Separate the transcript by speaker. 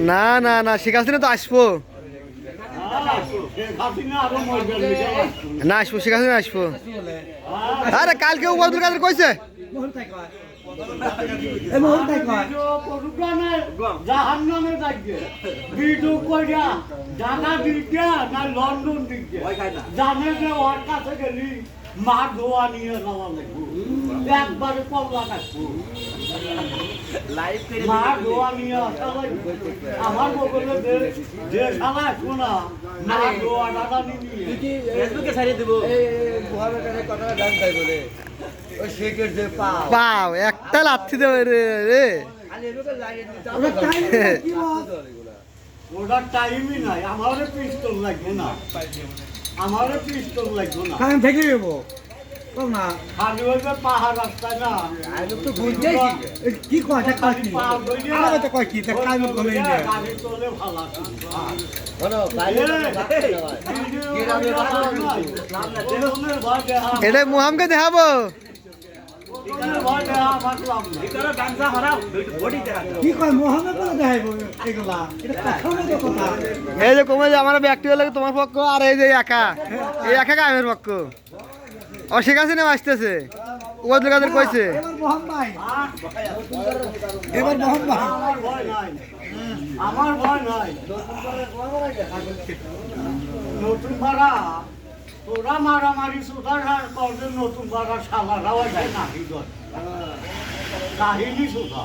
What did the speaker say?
Speaker 1: না
Speaker 2: না
Speaker 1: না
Speaker 3: না
Speaker 2: না
Speaker 3: শেখ হাসিনা তো আসব। না, আসব, শেখ হাসিনা আসব আরে, কালকে কইছে
Speaker 4: এই মোহন তাই কয়
Speaker 2: ভিডিও করুকা না, জাহান্নামে থাকবে। ভিডিও কইরা ঢাকা দিকে না লন্ডন দিকে জানে যে ওর কাছে গেলি মা ধোয়া নিয়ে যাওয়া লাগবো একবারে কল্লা কাটবো মা ধোয়া নিয়ে আসা লাগবে আমার বগলে যে শালা শোনা মা ধোয়া দাদা নিয়ে
Speaker 1: এই মহামেডানের কথা জানতে বলে ওই শেখের যে পা
Speaker 3: পাও একটা লাথি দেবে রে রে।
Speaker 2: ওটার টাইমই নাই আমারও পিস্তল লাগবে না। আমারও পিস্তল লাগবে না।
Speaker 4: থেকে যাব কম না।
Speaker 2: খালি হইবে পাহাড় রাস্তায় না।
Speaker 1: আমি তো বুঝতেই
Speaker 4: কি? কয়? এটা কয় আমাকে তো কয় কি? তা কাজ করে না
Speaker 2: গাড়ি চলে ভালো আছে।
Speaker 1: বাইরে গ্রামে বাসা
Speaker 2: ওজনের ভয় দেহা,
Speaker 3: এটা মুহামকে দেখাবো।
Speaker 4: কথা।
Speaker 3: এই যে কমে যে আমার ব্যক্তি হলে তোমার পক্ষ আর এই যে একা। এই একা কামের পক্ষ? ও শেখ হাসিনা আসতেছে। উবাদুল কাদের কইছে।
Speaker 4: এবার মোহন ভাই এবার মোহন ভাই
Speaker 2: আমার ভয় নাই। আমার ভয় নাই নতুন ভাড়া তোরা মারামারি সুধার করবে নতুন ভাড়া সালারাও যায় করে কাহিনী সুধা